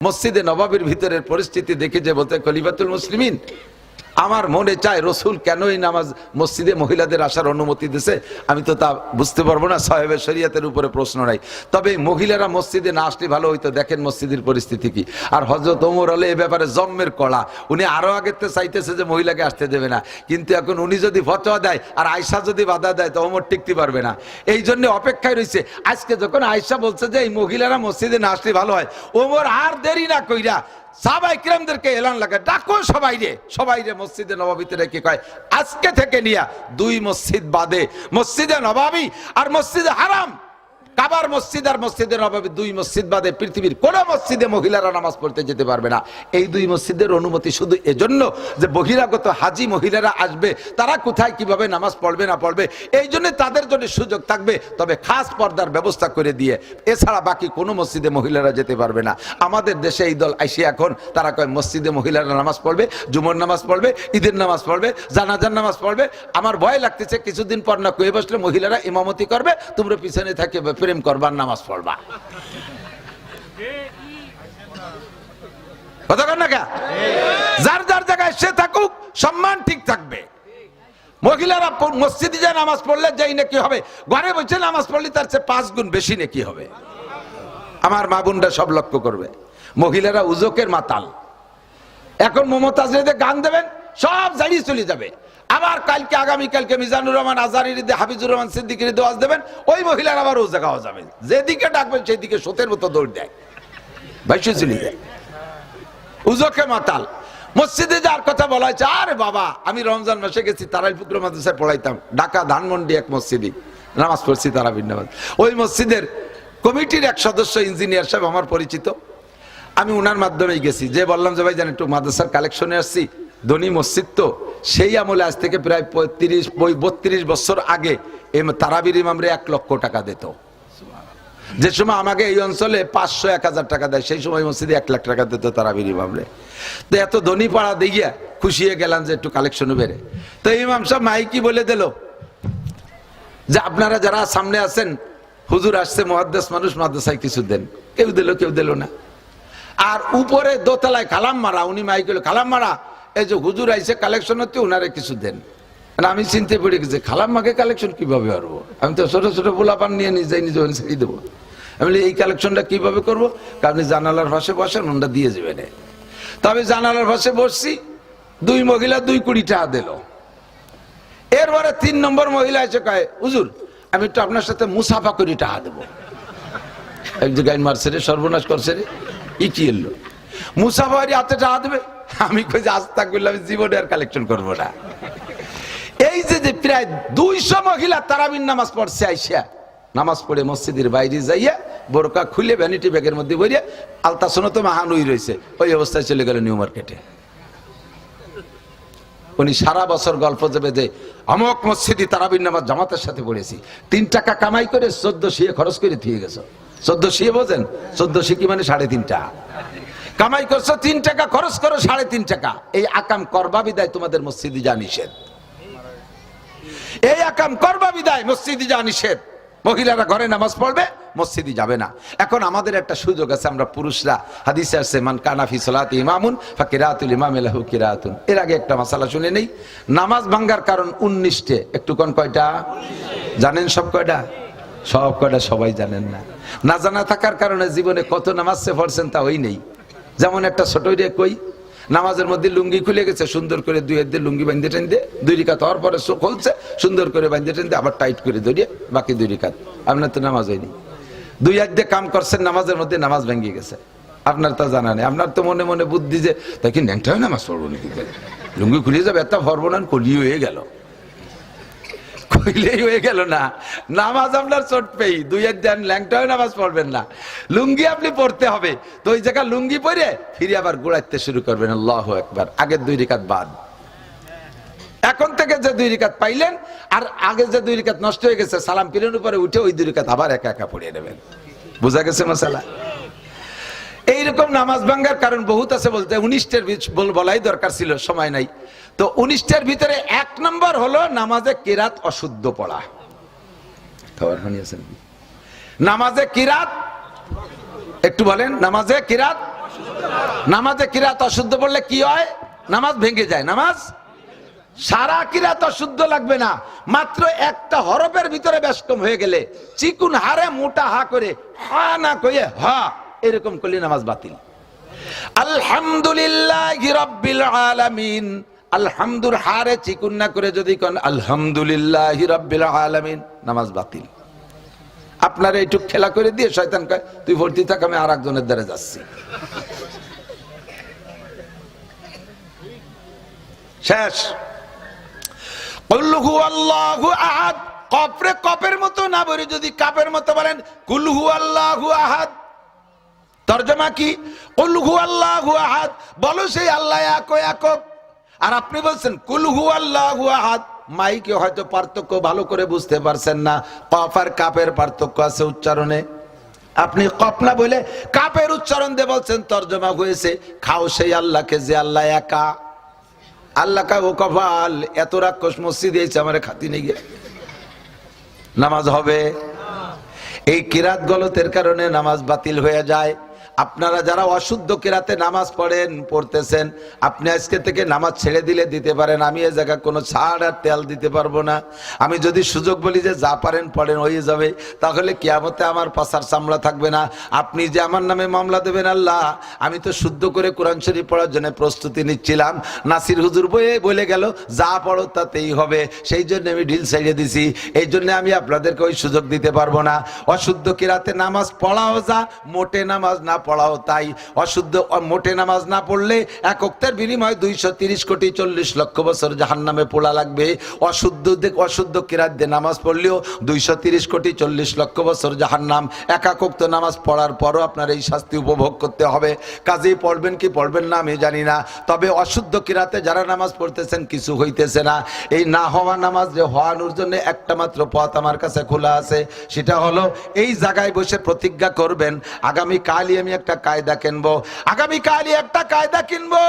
মসজিদে নবাবের ভিতরের পরিস্থিতি দেখে যে বলতে খলিফাতুল মুসলিমিন আমার মনে চায় রসুল কেন এই নামাজ মসজিদে মহিলাদের আসার অনুমতি দিছে? আমি তো তা বুঝতে পারব না, সাহেবের শরিয়াতের উপরে প্রশ্ন নাই। তবে মহিলারা মসজিদে না আসলে ভালো হইতো, দেখেন মসজিদের পরিস্থিতি কি। আর হজরত ওমর আলে এ ব্যাপারে জম্মের কলা, উনি আরও আগের থেকে চাইতেছে যে মহিলাকে আসতে দেবে না। কিন্তু এখন উনি যদি ফতোয়া দেয় আর আয়সা যদি বাধা দেয়, তো ওমর টিকতে পারবে না। এই জন্য অপেক্ষায় রয়েছে আজকে যখন আয়সা বলছে যে এই মহিলারা মসজিদে না আসলে ভালো হয়, ওমর আর দেরি না কইরা সাহাবাই কিরামদেরকে এলান লাগে, ডাকো সবাই রে সবাই রে মসজিদে নবাবিতে রেখে কয়, আজকে থেকে নিয়া দুই মসজিদ বাদে, মসজিদে নবাবি আর মসজিদে হারাম। কাবার মসজিদ আর মসজিদের অভাবে দুই মসজিদ বাদে পৃথিবীর কোন মসজিদে মহিলারা নামাজ পড়তে যেতে পারবে না। এই দুই মসজিদের অনুমতি শুধু এজন্য যে বহিরাগত হাজি মহিলারা আসবে, তারা কোথায় কীভাবে নামাজ পড়বে না পড়বে, এই জন্য তাদের জন্য সুযোগ থাকবে। তবে খাস পর্দার ব্যবস্থা করে দিয়ে এছাড়া বাকি কোনো মসজিদে মহিলারা যেতে পারবে না। আমাদের দেশে এই দল আইসে এখন, তারা কয় মসজিদে মহিলারা নামাজ পড়বে, জুমর নামাজ পড়বে, ঈদের নামাজ পড়বে, জানাজার নামাজ পড়বে। আমার ভয় লাগতেছে কিছুদিন পর না কয়ে বসলে মহিলারা ইমামতি করবে, তোমরা পিছনে থাকে প্রেম করবার নামাজ পড়বা? যার যার জায়গায় সে থাকুক, সম্মান ঠিক থাকবে। মহিলারা মসজিদে যায় নামাজ পড়লে যাই নাকি হবে, ঘরে বসে নামাজ পড়লে তার চেয়ে পাঁচ গুণ বেশি নাকি হবে। আমার মা বোনরা সব লক্ষ্য করবে। মহিলারা উজকের মাতাল। এখন মমতাজ গান দেবেন, সব জাড়িয়ে চলে যাবে। আবার কালকে আগামী কালকে মিজানুর রহমান আজারির ঈদে হাফিজুর রহমান সিদ্দিকির ঈদে ওয়াজ দেবেন, ওই মহিলার আবার ও জায়গা যাবে। যেদিকে ডাকবেন সেই দিকে সোতের মতো দৌড় দেয়। বাইশে চলে যায় মাতাল। মসজিদে যার কথা বলা হয়েছে, আরে বাবা, আমি রমজান মাসে গেছি তারাই পুকুর মাদ্রাসায় পড়াইতাম। ঢাকা ধানমন্ডি এক মসজিদে। নামাজ পড়ছি তারা বিন্যাবাদ ওই মসজিদের কমিটির এক সদস্য ইঞ্জিনিয়ার সাহেব আমার পরিচিত। আমি ওনার মাধ্যমেই গেছি। যে বললাম যে, ভাই জান, একটু মাদ্রাসার কালেকশনে আসছি। ধনী মসজিদ তো, সেই আমলে আজ থেকে প্রায় পঁয়ত্রিশ বত্রিশ বছর আগে তারাবির ইমামরে এক লক্ষ টাকা দিত। যে সময় আমাকে এই অঞ্চলে পাঁচশো, এক হাজার টাকা দেয়, সেই সময় মসজিদে এক লাখ টাকা দিত তারাবির ইমামরে। তো এত ধনী পাড়া দিয়ে খুশি হয়ে গেলাম যে একটু কালেকশন বেড়ে। তো ইমাম সাহেব মাইকি বলে দিল যে আপনারা যারা সামনে আছেন, হুজুর আসছে মহাদ্দেশ মানুষ মাদ্রাসায় কিছু দেন। কেউ দিল কেউ দিল না। আর উপরে দোতলায় কালাম মারা উনি মাইক কালাম মারা এই যে হুজুর আইসে কালেকশন হচ্ছে উনারে কিছু দেন। মানে আমি চিনতে পড়ে গেছি খালাম মাকে কালেকশন কীভাবে পারব আমি তো ছোট ছোট পোলাপান নিয়ে নিজে নিজে ছেড়ে দেবো। আমি বলি, এই কালেকশনটা কীভাবে করব? আপনি জানালার পাশে বসেন ওনটা দিয়ে যাবেন আমি জানালার পাশে বসছি দুই মহিলা দুই কুড়ি টাকা দিল। এরপরে তিন নম্বর মহিলা এসে কয় হুজুর আমি একটু আপনার সাথে মুসাফা করি টাকা দেবো। এক জায়গায় মারছে রে সর্বনাশ করছে রে। ই কি এলো মুসাফারি হাতে টাকা দেবে। আমি কই যে আস্তা করলে আমি জীবনে আর কালেকশন করব না। এই যে যে প্রায় দুইশো মহিলা তারাবিন নামাজ পড়ছে আইসা, নামাজ পড়ে মসজিদের বাইরে যাইয়া বোরকা খুলে ভ্যানিটি ব্যাগের মধ্যে বইয়া আলতাসনো তো মাহানুই রয়েছে ওই অবস্থায় চলে গেল নিউ মার্কেটে। উনি সারা বছর গল্প দেবে যে আমক মসজিদি তারাবিন নামাজ জামাতের সাথে পড়েছি। তিন টাকা কামাই করে চোদ্দ শিয়ে খরচ করে দিয়ে গেছো। চোদ্দ শিয়ে বোঝেন? চোদ্দ শিকি মানে সাড়ে তিনটা? কামাই করছ, তিন টাকা, খরচ করো সাড়ে তিন টাকা। এই আকাম করবা বিদায় তোমাদের মসজিদি যা নিষেধ। এই আকাম করবা বিদায় মসজিদি যা নিষেধ। মহিলারা ঘরে নামাজ পড়বে, মসজিদি যাবে না। এখন আমাদের একটা সুযোগ আছে, আমরা পুরুষরা, হাদিসে আসছে মান কানাফি সালাত ইমামুন, ফাকিরাতুল ইমাম লাহু কিরাতুন। এর আগে একটা মাসালা শুনে নেই। নামাজ ভাঙ্গার কারণ উনিশটে। একটু কোন কয়টা? জানেন সব কয়টা? সব কয়টা সবাই জানেন না। না জানা থাকার কারণে জীবনে কত নামাজ পড়ছেন তা ওই নেই। যেমন একটা ছোট কই, নামাজের মধ্যে লুঙ্গি খুলে গেছে, সুন্দর করে দুই হাত দিয়ে লুঙ্গি বাঁধতে টেনতে দুই রিকাত হওয়ার পরে চোখ খুলছে, সুন্দর করে বাঁধতে টেনতে আবার টাইট করে ধরিয়ে বাকি দুই রিকাত আপনার তো নামাজ হয়নি। দুই হাত দিয়ে কাম করছেন, নামাজের মধ্যে নামাজ ভেঙে গেছে। আপনার তা জানা নেই। আপনার তো মনে মনে বুদ্ধি যে তাই কি ন্যাংটা নামাজ পড়ব নাকি? লুঙ্গি খুলে যাবে একটা ভরবনান কলি হয়ে গেল। কইলেই হয়ে গেল না। নামাজ আপনার চোট পেই দুই এক দিন নামাজ পড়বেন না। লুঙ্গি আপনি পড়তে হবে। তো ওই লুঙ্গি পরে ফিরে আবার গোড়াইতে শুরু করবেন। আল্লাহ একবার আগের দুই রিকাত বাদ। এখন থেকে যে দুই রিকাত পাইলেন, আর আগে যে দুই রিকাত নষ্ট হয়ে গেছে, সালাম পিলেন উপরে উঠে ওই দুই রিকাত আবার একা একা পড়িয়ে নেবেন। বোঝা গেছে মশালা? এইরকম নামাজ ভাঙ্গার কারণ বহুত আছে বলতে, উনিশটার বলাই দরকার ছিল, সময় নাই। তো উনিশটার ভিতরে এক নম্বর হলো নামাজে কিরাত অশুদ্ধ পড়া। খবর শুনিয়েছেন নামাজে কিরাত, একটু বলেন, নামাজে কিরাত নামাজে কিরাত অশুদ্ধ পড়লে কি হয়? নামাজ ভেঙে যায়। নামাজ? সারা কিরাত অশুদ্ধ লাগবে না। মাত্র একটা হরফের ভিতরে ব্যস্তম হয়ে গেলে চিকুন হারে মোটা হা করে হা না কয়ে হা, এরকম করলে নামাজ বাতিল। আলহামদুলিল্লাহ আলামিন। আলহামদুর হারে চিকুন না করে যদি কোন, আলহামদুলিল্লাহ আলামিন নামাজ বাতিল। আপনার এইটুক খেলা করে দিয়ে শয়তান কয়, তুই ভর্তি থাক, আমি আর একজনের দ্বারা যাচ্ছি। শেষ। আহাদ কপরে কপের মতো না বলে যদি কাপের মতো বলেন কুলহু আল্লাহু আহাদ তর্জমা কি? কুলহু আল্লাহু আহাদ বলো সেই আল্লাহ এক একক। আর আপনি বলছেন কুলহু আল্লাহু আহাদ। মাইকে হয়তো পার্থক্য ভালো করে বুঝতে পারছেন না। কফ আর কাপের পার্থক্য আছে উচ্চারণে। আপনি কপনা বলে কাপের উচ্চারণ দিয়ে বলছেন, তর্জমা হয়েছে, খাও সেই আল্লাহকে যে আল্লাহ একা। আল্লাহ কা ও কপাল এত রাক্ষস মসজিদ দিয়েছে আমার খাতি নিয়ে গিয়ে। নামাজ হবে। এই কিরাত গলতের কারণে নামাজ বাতিল হয়ে যায়। আপনারা যারা অশুদ্ধ কেরাতে নামাজ পড়েন, পড়তেছেন, আপনি আজকে থেকে নামাজ ছেড়ে দিলে দিতে পারেন, আমি এ জায়গায় কোনো ছাড় আর তেল দিতে পারব না। আমি যদি সুযোগ বলি যে যা পারেন পড়েন, হয়ে যাবে। তাহলে কিয়ামতে আমার পাশার চামড়া থাকবে না। আপনি যে আমার নামে মামলা দেবেন আল্লাহ, আমি তো শুদ্ধ করে কোরআন শরীফ পড়ার জন্য প্রস্তুতি নিচ্ছিলাম। নাসির হুজুর বয়ে বলে গেল, যা পড়ো তাতেই হবে। সেই জন্য আমি ঢিল ছেড়ে দিছি। এই জন্য আমি আপনাদেরকে ওই সুযোগ দিতে পারব না। অশুদ্ধ কেরাতে নামাজ পড়াও যা, মোটে নামাজ না পড়াও তাই। অশুদ্ধ মোটে নামাজ না পড়লে এক অক্তের বিনিময়ে দুইশো তিরিশ কোটি চল্লিশ লক্ষ বছর জাহান নামে পোড়া লাগবে। অশুদ্ধ অশুদ্ধ কিরাত দিয়ে নামাজ পড়লেও দুইশো তিরিশ কোটি চল্লিশ লক্ষ বছর জাহান নাম একাকক্ত নামাজ পড়ার পরও আপনার এই শাস্তি উপভোগ করতে হবে। কাজেই পড়বেন কি পড়বেন না, আমি জানি না। তবে অশুদ্ধ কিরাতে যারা নামাজ পড়তেছেন কিছু হইতেছে না। এই না হওয়া নামাজ যে হওয়ানোর জন্য একটা মাত্র পথ আমার কাছে খোলা আছে, সেটা হলো এই জায়গায় বসে প্রতিজ্ঞা করবেন। আগামী কালই আমি একটা কায়দা কিনবো আগামী কালই একটা কায়দা কিনবো।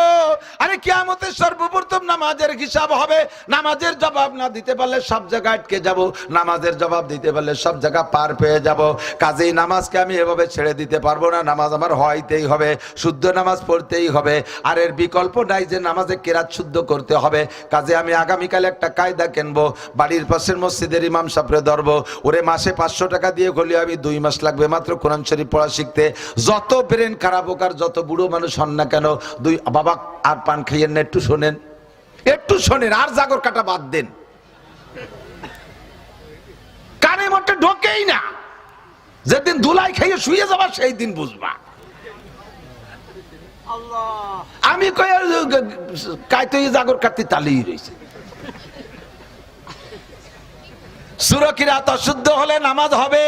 আরে কিয়ামতের সর্বপ্রথম নামাজের হিসাব হবে, নামাজের জবাব না দিতে পারলে সব জায়গায় আটকে যাব, নামাজের জবাব দিতে পারলে সব জায়গা পার পেয়ে যাব। কাজেই নামাজকে আমি এভাবে ছেড়ে দিতে পারব না, নামাজ আমার হইতেই হবে, শুদ্ধ নামাজ পড়তেই হবে। আর এর বিকল্প নাই যে নামাজে কেরাত শুদ্ধ করতে হবে। কাজে আমি আগামীকাল একটা কায়দা কিনবো, বাড়ির পাশের মসজিদের ইমাম সাপড়ে ধরবো, ওরে মাসে পাঁচশো টাকা দিয়ে গলি আমি দুই মাস লাগবে, মাত্র কোরআন শরীফ পড়া শিখতে। যত ব্রেন খারাপ হোক আর যত বুড়ো মানুষ হন না কেন, দুই বাবা আর পান খাইয়েন না, একটু শোনেন। একটু শোনেন, আর জাগর কাটা বাদ দেন। কানে মোটে ঢোকেই না। যেদিন ধুলাই খাইয়ে শুয়ে যাবা, সেই দিন বুঝবা। আমি কাইতে জাগর কাটতে তালিয়ে রয়েছে সুরকিরাত অশুদ্ধ হলে নামাজ হবে।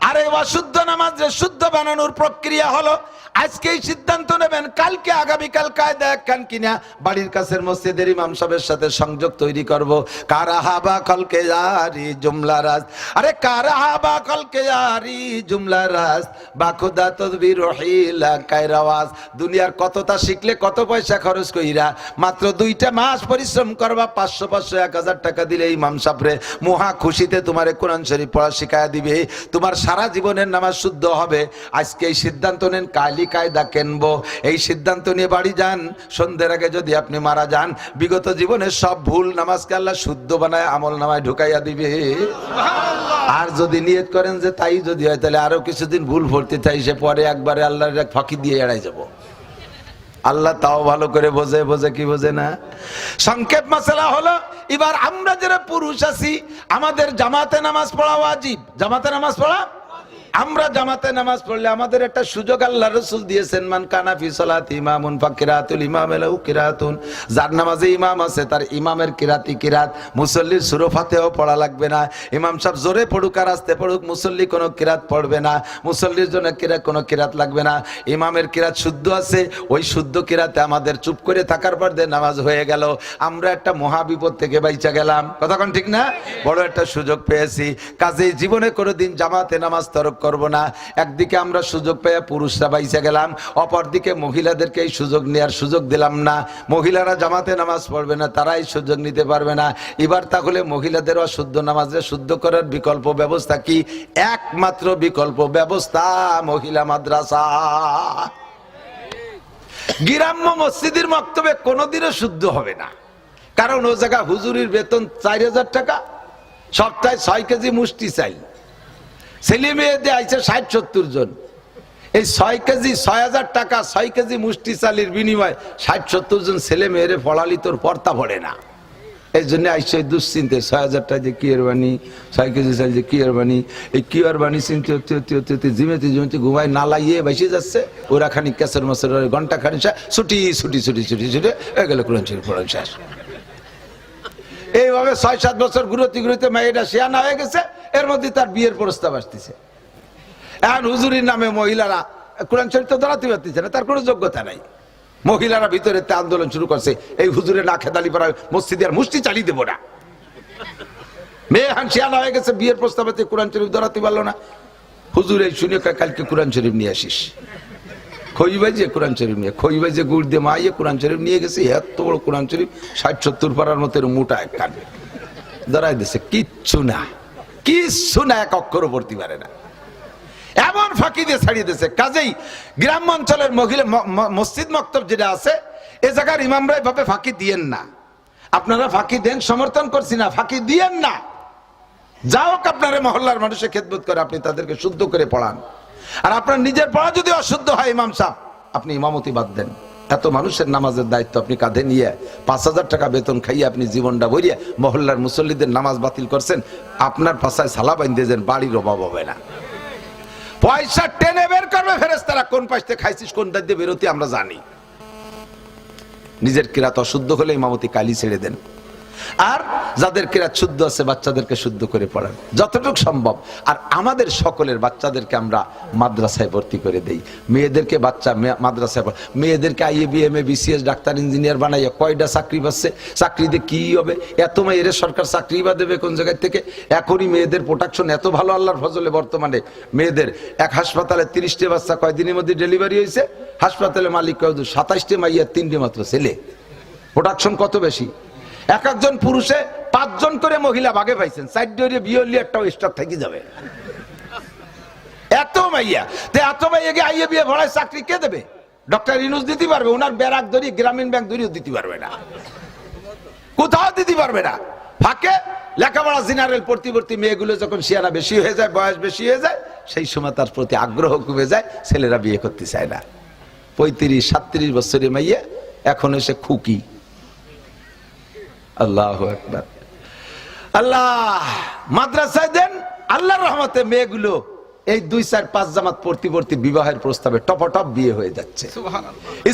আর এই অশুদ্ধ নামাজ যে শুদ্ধ বানানোর প্রক্রিয়া হলো আজকেই সিদ্ধান্ত নেবেন, কালকে আগামীকাল কায়দা একখান কিনা। বাড়ির কাছের মসজিদের ইমাম সাহেবের সাথে সংযোগ তৈরি করব। কারাহাবা কলকে জারি জুমলা রাজ আরে কারাহাবা কলকে জারি জুমলা রাজ বাখুদা তদবির রহিলা কায়রাওয়াজ দুনিয়ার কতটা শিখলে কত পয়সা খরচ কইরা। মাত্র দুইটা মাস পরিশ্রম করবা, পাঁচশো পাঁচশো, এক হাজার টাকা দিলে ইমাম সাপরে মহা খুশিতে তোমারে কোরআন শরীফ পড়া শিখায়া দিবে। তোমার সারা জীবনের নামাজ শুদ্ধ হবে। আজকে এই সিদ্ধান্ত নেন কালি কায়দা কেনবো? এই সিদ্ধান্ত নিয়ে বাড়ি যান। সন্ধ্যের আগে যদি আপনি মারা যান বিগত জীবনের সব ভুল নামাজকে আল্লাহ শুদ্ধ বানায় আমল নামায় ঢুকাইয়া দিবে। আর যদি নিয়ত করেন যে তাই যদি হয় তাহলে আরও কিছুদিন ভুল ভর্তি চাই সে পরে একবারে আল্লাহর এক ফাঁকি দিয়ে এড়াই যাব। আল্লাহ তাও ভালো করে বোঝে বোঝে কি বোঝে না? সংক্ষেপ মশলা হলো এবার আমরা যারা পুরুষ আছি আমাদের জামাতে নামাজ পড়া ওয়াজিব। জামাতে নামাজ পড়া আমরা জামাতে নামাজ পড়লে আমাদের একটা সুযোগ আল্লাহ রসুল দিয়েছেন, মান কানাফি সালাত ইমামুন ফাকিরাতুল ইমাম এলাউ কিরাতুন। যার নামাজে ইমাম আছে, তার ইমামের কিরাতি কিরাত। মুসল্লির সুরফাতেও পড়া লাগবে না। ইমাম সাহেব জোরে পড়ুক আর আসতে পড়ুক, মুসল্লি কোনো কিরাত পড়বে না। মুসল্লির জন্য কিরাত, কোনো কিরাত লাগবে না। ইমামের কিরাত শুদ্ধ আছে, ওই শুদ্ধ কিরাতে আমাদের চুপ করে থাকার পর দিয়ে নামাজ হয়ে গেল। আমরা একটা মহাবিপদ থেকে বাইচা গেলাম। কতক্ষণ ঠিক না? বড় একটা সুযোগ পেয়েছি। কাজেই জীবনে কোনোদিন জামাতে নামাজ তরক করব না। একদিকে আমরা সুযোগ পেয়ে পুরুষরা বাইচা গেলাম, অপরদিকে মহিলাদেরকে এই সুযোগ নেওয়ার সুযোগ দিলাম না। মহিলারা জামাতে নামাজ পড়বে না, তারাই সুযোগ নিতে পারবে না। এবার তাহলে মহিলাদের অশুদ্ধ নামাজে শুদ্ধ করার বিকল্প ব্যবস্থা কি? একমাত্র বিকল্প ব্যবস্থা, মহিলা মাদ্রাসা। গ্রাম্য মসজিদের মক্তবে কোনোদিনও শুদ্ধ হবে না। কারণ ও জায়গা হুজুরির বেতন চার হাজার টাকা, সপ্তাহে ছয় কেজি মুষ্টি চাই। ছেলে মেয়েদের আইছে ষাট, সত্তর জন। এই ছয় কেজি, ছয় হাজার টাকা, ছয় কেজি মুষ্টি চালির বিনিময়ে ষাট, সত্তর জন ছেলে মেয়েরে পড়ালি তোর পর্তা পড়ে না। এই জন্য আইসে দুশ্চিন্তে, ছয় হাজার টাকা যে কি আর বানি ছয় কেজি চাল যে কি আর বানি এই কি আর বানি চিনতে হতে হতে হতে হতে জিমেতে জিমেতে ঘুমাই না লাগিয়ে বেসে যাচ্ছে। ওরা খানিক ক্যাসের মাসের ঘণ্টা খানি ছুটি ছুটি ছুটি ছুটি ছুটি হয়ে গেল কোরআন শরীফ পড়ান শেষ। এইভাবে ছয় সাত বছর ঘুরতে ঘুরতে মেয়েটা শিয়ানা হয়ে গেছে, এর মধ্যে তার বিয়ের প্রস্তাব আসতেছে। এখন হুজুরির নামে মহিলারা কোরআন শরীফ তো দাঁড়াতে পারতেছে না, তার কোনো যোগ্যতা নাই। মহিলারা ভিতরে তে আন্দোলন শুরু করছে, এই হুজুরে না খেদালি পড়া মসজিদে আর মুষ্টি চালিয়ে দেবো না। মেয়ে হান শিয়ানা হয়ে গেছে, বিয়ের প্রস্তাবে কোরআন শরীফ দাঁড়াতে পারল না। হুজুর এই শুনে কালকে কোরআন শরীফ নিয়ে আসিস। খই বাজে কোরআন শরীফ নিয়ে, খই বাজে গুড় দিয়ে মাইয়ে কোরআন শরীফ নিয়ে গেছে, এত বড় কোরআন শরীফ, ষাট সত্তর পাড়ার মতো মোটা এক কান। দাঁড়াই দিছে, কিচ্ছু না কিচ্ছু না, এক অক্ষরও পড়তে পারে না। এমন ফাঁকি দিয়ে ছাড়িয়ে দিয়েছে কাজেই গ্রাম অঞ্চলের মহিলা মসজিদ মক্তব যেটা আছে, এ জায়গার ইমামরা এভাবে ফাঁকি দিয়েন না। আপনারা ফাঁকি দেন, সমর্থন করছি না, ফাঁকি দিয়েন না। যা হোক আপনার মহল্লার মানুষের খেদমত করে, আপনি তাদেরকে শুদ্ধ করে পড়ান। আর আপনার নিজের পড়া যদি অশুদ্ধ হয়, ইমাম সাহেব, আপনি ইমামতি বাদ দেন। এত মানুষের নামাজের দায়িত্ব আপনি কাঁধে নিয়ে পাঁচ হাজার টাকা বেতন খাইয়ে আপনি জীবনটা ভরিয়ে মহল্লার মুসল্লিদের নামাজ বাতিল করছেন, আপনার পাশায় সালা বাইন্দে যান বাড়ির অভাব হবে না। পয়সা টেনে বের করবে ফেরেস্তারা কোন পাশে খাইছিস, কোন দাঁত দিয়ে বেরোতে আমরা জানি। নিজের কিরাত অশুদ্ধ হলে ইমামতি কালি ছেড়ে দেন। আর যাদের কিরাত শুদ্ধ আছে, বাচ্চাদেরকে শুদ্ধ করে পড়ান। যতটুকু সম্ভব। আর আমাদের সকলের বাচ্চাদেরকে আমরা মাদ্রাসায় ভর্তি করে দেই। মেয়েদেরকে বাচ্চা মাদ্রাসায় মেয়েদেরকে আইএ এ বিসিএস ডাক্তার, ইঞ্জিনিয়ার বানাইয়া কয়টা চাকরি পাচ্ছে চাকরিতে কি হবে? এত মেয়ের সরকার চাকরি বা দেবে কোন জায়গায় থেকে? এখনই মেয়েদের প্রোটেকশন এত ভালো আল্লাহর ফজলে বর্তমানে। মেয়েদের এক হাসপাতালে তিরিশটি বাচ্চা কয়দিনের মধ্যে ডেলিভারি হয়েছে? হাসপাতালে মালিক কয় সাতাশটি মাইয়ার তিনটি মাত্র ছেলে। প্রোডাকশন কত বেশি? এক একজন পুরুষে পাঁচজন করে মহিলা ভাগে পাইছেন, সাইড ডোরে বিয়ে হলে একটাও স্টক থেকে যাবে। এত মাইয়া। তে এত মাইয়া গিয়ে আইয়ে বিয়ে ভরায় চাকরি কে দেবে? ডক্টর ইনুস দিতে পারবে, ওনার ব্যারাক ধরি, গ্রামীণ ব্যাংক ধরিও দিতে পারবে না। কোথাও দিতে পারবে না। ফাঁকে লেখাপড়া জেনারেল পড়তি মেয়েগুলো যখন শিয়ানা বেশি হয়ে যায়, বয়স বেশি হয়ে যায়, সেই সময় তার প্রতি আগ্রহ কমে যায়, ছেলেরা বিয়ে করতে চায় না। পঁয়ত্রিশ, সাতত্রিশ বছরের মাইয়া, এখন এসে খুকি। আল্লাহ একবার আল্লাহ মাদ্রাসায় দেন আল্লাহর রহমতে মেয়েগুলো এই দুই চার পাঁচ জামাত পড়তে পড়তে বিবাহের প্রস্তাবে টপটপ বিয়ে হয়ে যাচ্ছে।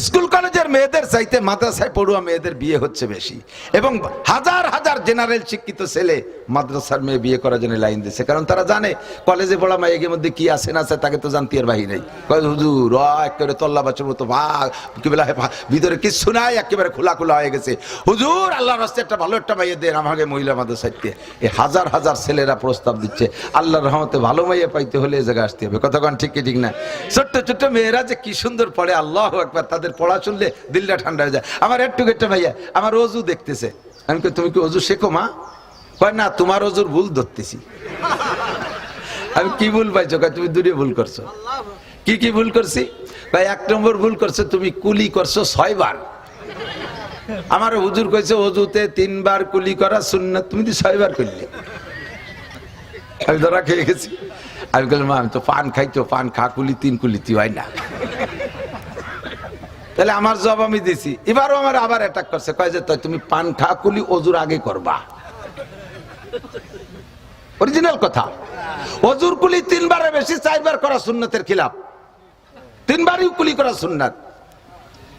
স্কুল কলেজের মেয়েদের চাইতে মাদ্রাসায় পড়ুয়া মেয়েদের বিয়ে হচ্ছে বেশি। এবং হাজার হাজার জেনারেল শিক্ষিত ছেলে মাদ্রাসার মেয়ে বিয়ে করার জন্য লাইন দিচ্ছে কারণ তারা জানে কলেজে পড়া মেয়ের মধ্যে কি আছে না আছে তাকে তো জানতে আর বাহি নেই। হুজুর একেবারে তল্লা বাচ্চার মতো ভাগ কি বলে ভিতরে কিচ্ছু নাই একেবারে খোলা খোলা হয়ে গেছে। হুজুর আল্লাহর রাস্তায় একটা ভালো একটা মাইয়ে দেন আমাকে মহিলা মাদ্রাসাইতে এই হাজার হাজার ছেলেরা প্রস্তাব দিচ্ছে। আল্লাহর রহমতে ভালো মাইয়া পাইতে হলে এই জায়গায় আসতে হবে। কতক্ষণ ঠিক কি ঠিক না? ছোট্ট ছোট্ট মেয়েরা যে কি সুন্দর পড়ে আল্লাহ একবার তাদের পড়া শুনলে দিলটা ঠান্ডা হয়ে যায়। আমার একটু একটা ভাইয়া আমার অজু দেখতেছে। আমি কই, তুমি কি অজু শেখো মা? কয় না তোমার অজুর ভুল ধরতেছি। আমি কি ভুল পাইছো? তুমি দূরে ভুল করছ। কি কি ভুল করছি? ভাই এক নম্বর ভুল করছ তুমি কুলি করছ ছয়বার। আমার হুজুর কইছে অজুতে তিনবার কুলি করা সুন্নাত তুমি তো ছয়বার করলে। আমি ধরা খেয়ে গেছি। আমি বললাম আমি তো পান খাইতো পান খা, কুলি তিন কুলি তুই হয় না। তাহলে আমার জব আমি দিছি। এবারও আমার আবার অ্যাটাক করছে, কয় যে, তাই তুমি পান খা, কুলি অজুর আগে করবা। অরিজিনাল কথা। অজুর, কুলি তিনবারের বেশি, চারবার করা সুন্নতের খিলাফ। তিনবারই কুলি করা সুন্নাত।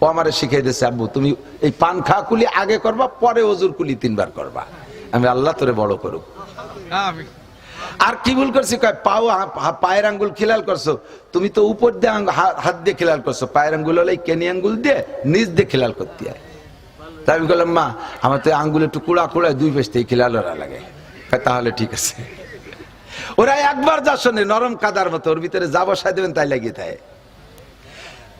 ও আমারে শিখিয়ে দিয়েছে আব্বু, তুমি এই পান খা, কুলি আগে করবা, পরে অজুর, কুলি তিনবার করবা। আমি আল্লাহ তোরে বড় করুক। আর কি ভুল করছি? কয়, পাও পায়ের আঙ্গুল খিলাল করছ। তুমি তো উপর দিয়ে হাত দিয়ে খিলাল করছ। পায়ের আঙ্গুল হলে কেনি আঙ্গুল দিয়ে নিচ দিয়ে খিলাল করতে হয়। তাই আমি বললাম, মা, আমার তো আঙ্গুল একটু কুড়া কুড়ায় দুই পেশ খিলাল ওরা লাগে। তাহলে ঠিক আছে। ওরা একবার যা শোনে, নরম কাদার মতো, ওর ভিতরে যা বসায় দেবেন তাই লাগিয়ে থাকে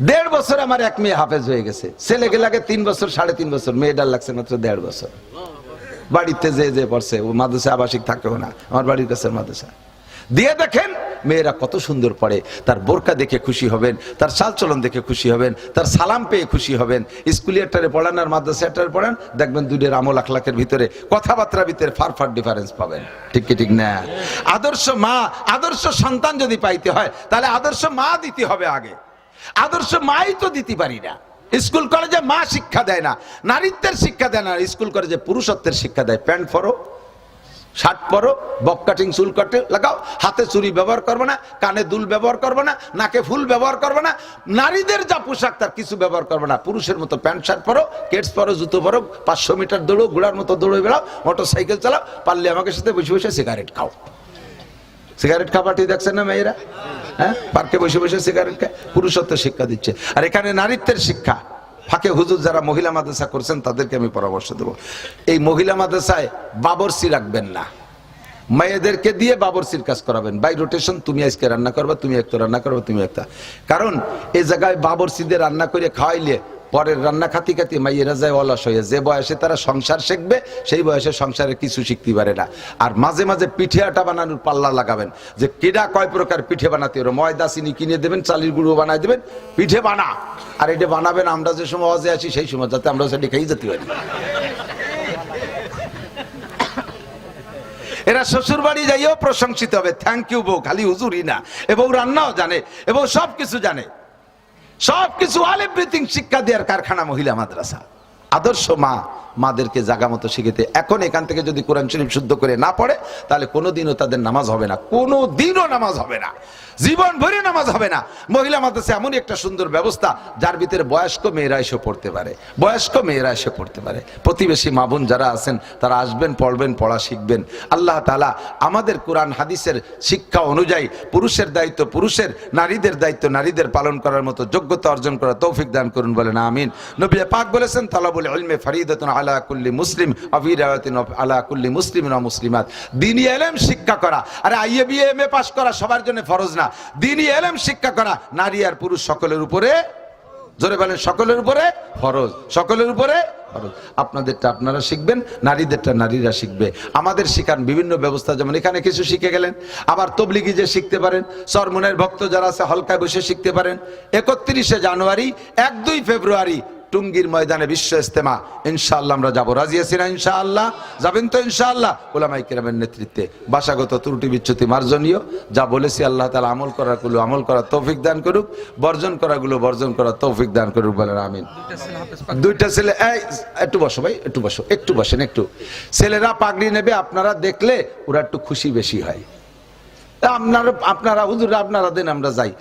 দেড় বছর আমার এক মেয়ে হাফেজ হয়ে গেছে। ছেলেকে লাগে তিন বছর, সাড়ে তিন বছর মেয়েটার লাগছে মাত্র দেড় বছর। বাড়িতে যে যে পড়ছে, ও মাদ্রাসা আবাসিক থাকেও না, আমার বাড়ির কাছে মাদ্রাসা। দিয়ে দেখেন, মেয়েরা কত সুন্দর পড়ে, তার বোরকা দেখে খুশি হবেন, তার চালচলন দেখে খুশি হবেন, তার সালাম পেয়ে খুশি হবেন স্কুলিয়ারটারে পড়ান আর মাদ্রাসাটারে পড়ান, দেখবেন দুইটার আমল আখলাকের ভিতরে কথাবার্তার ভিতরে ফার ফার ডিফারেন্স পাবেন। ঠিক কি, ঠিক না? আদর্শ মা, আদর্শ সন্তান যদি পাইতে হয়, তাহলে আদর্শ মা দিতে হবে আগে। আদর্শ মাই তো দিতে পারি না। স্কুল কলেজে মা শিক্ষা দেয় না, নারীত্বের শিক্ষা দেয় না স্কুল কলেজে পুরুষত্বের শিক্ষা দেয়। প্যান্ট পরো, শার্ট পরো, বক কাটিং, চুল কাটে লাগাও, হাতে চুরি ব্যবহার করবে না, কানে দুল ব্যবহার করবে না, নাকে ফুল ব্যবহার করবে না, নারীদের যা পোশাক তার কিছু ব্যবহার করবে না। পুরুষের মতো প্যান্ট, শার্ট পরো কেটস পরো, জুতো পরো, পাঁচশো মিটার দৌড়ো, ঘোড়ার মতো দৌড়ে বেড়াও মোটর সাইকেল চালাও, পারলে আমাকে সাথে বসে বসে সিগারেট খাও। সিগারেট খাবারটি দেখছেন না মেয়েরা? হ্যাঁ? পার্কে বসে বসে সিগারেট খায়। পুরুষত্ব শিক্ষা দিচ্ছে। আর এখানে নারীত্বের শিক্ষা। ফাঁকে হুজুর যারা মহিলা মাদ্রাসা করছেন, তাদেরকে আমি পরামর্শ দেবো। এই মহিলা মাদ্রাসায় বাবরসি রাখবেন না। মেয়েদেরকে দিয়ে বাবরসির কাজ করাবেন। বাই রোটেশন, তুমি আজকে রান্না করবা, তুমি একটা রান্না করবা, তুমি একটা। কারণ এই জায়গায় বাবরসিদের রান্না করে খাওয়াইলে পরের রান্না খাতি খাতি মাইয়েরা যায় অলস হয়ে যে বয়সে তারা সংসার শিখবে, সেই বয়সে সংসারে কিছু শিখতে পারে না। আর মাঝে মাঝে পিঠে আটা বানানোর পাল্লা লাগাবেন। যে কেডা কয় প্রকার পিঠে বানাতে পারো ময়দা, চিনি কিনে দেবেন, চালির গুঁড়ো বানাই দেবেন, পিঠে বানা। আর এটা বানাবেন আমরা যে সময় অজে আছি, সেই সময় যাতে আমরা সেটি খেয়ে যেতে পারি। এরা শ্বশুর বাড়ি যাইও প্রশংসিত হবে। থ্যাংক ইউ বউ, খালি হুজুরই না। এবং রান্নাও জানে এবং সব কিছু জানে। সব কিছু ব্রিথিং শিক্ষা দেওয়ার কারখানা মহিলা মাদ্রাসা। আদর্শ মা মাদেরকে জাগা মতো শিখেতে। এখন এখান থেকে যদি কোরআন শরীফ শুদ্ধ করে না পড়ে, তাহলে কোনোদিনও তাদের নামাজ হবে না। কোনো দিনও নামাজ হবে না। জীবন ভরে নামাজ হবে না। মহিলা মাদ্রাসা এমনই একটা সুন্দর ব্যবস্থা, যার ভিতরে বয়স্ক মেয়েরা এসে পড়তে পারে। বয়স্ক মেয়েরা এসে পড়তে পারে। প্রতিবেশী মা বোন যারা আছেন, তারা আসবেন, পড়বেন, পড়া শিখবেন। আল্লাহ তালা আমাদের কোরআন, হাদিসের শিক্ষা অনুযায়ী পুরুষের দায়িত্ব পুরুষের, নারীদের দায়িত্ব নারীদের পালন করার মতো যোগ্যতা অর্জন করা তৌফিক দান করুন বলেন, আমিন। নবী পাক বলেছেন, তালাবুল ইলমে ফরিদাতুন আলা কুল্লি মুসলিম আলা কুল্লি মুসলিম না মুসলিমাত। দিনী এলেম শিক্ষা করা। আরে এম এ পাশ করা সবার জন্য ফরজ না। দিনী এলেম শিক্ষা করা নারী আর পুরুষ সকলের উপরে, জোরে বলেন, সকলের উপরে ফরজ। সকলের উপরে ফরজ। আপনাদেরটা আপনারা শিখবেন, নারীদেরটা নারীরা শিখবে। আমাদের শিখান বিভিন্ন ব্যবস্থা, যেমন এখানে কিছু শিখে গেলেন। আবার তবলিগি যে শিখতে পারেন, সরমনের ভক্ত যারা আছে, হলকায় বসে শিখতে পারেন। একত্রিশে জানুয়ারি, এক দুই ফেব্রুয়ারি টুঙ্গির ময়দানে বিশ্ব ইস্তেমা ইনশাআল্লাহ আমরা যাব। রাজি আছি না, ইনশাআল্লাহ? যাবেন তো, ইনশাআল্লাহ? ওলামাই কিরামের নেতৃত্বে। ভাষাগত ত্রুটি বিচ্যুতি মার্জনীয়। যা বলেছি আল্লাহ তালা আমল করাগুলো আমল করার তৌফিক দান করুক। বর্জন করাগুলো বর্জন করার তৌফিক দান করুক বলেন, আমিন। দুইটা ছেলে একটু বসো ভাই, একটু বসো, একটু বসেন, একটু। ছেলেরা পাগড়ি নেবে, আপনারা দেখলে ওরা একটু খুশি বেশি হয়। আপনারা আপনারা হুজুর আপনারা দেন, আমরা যাই।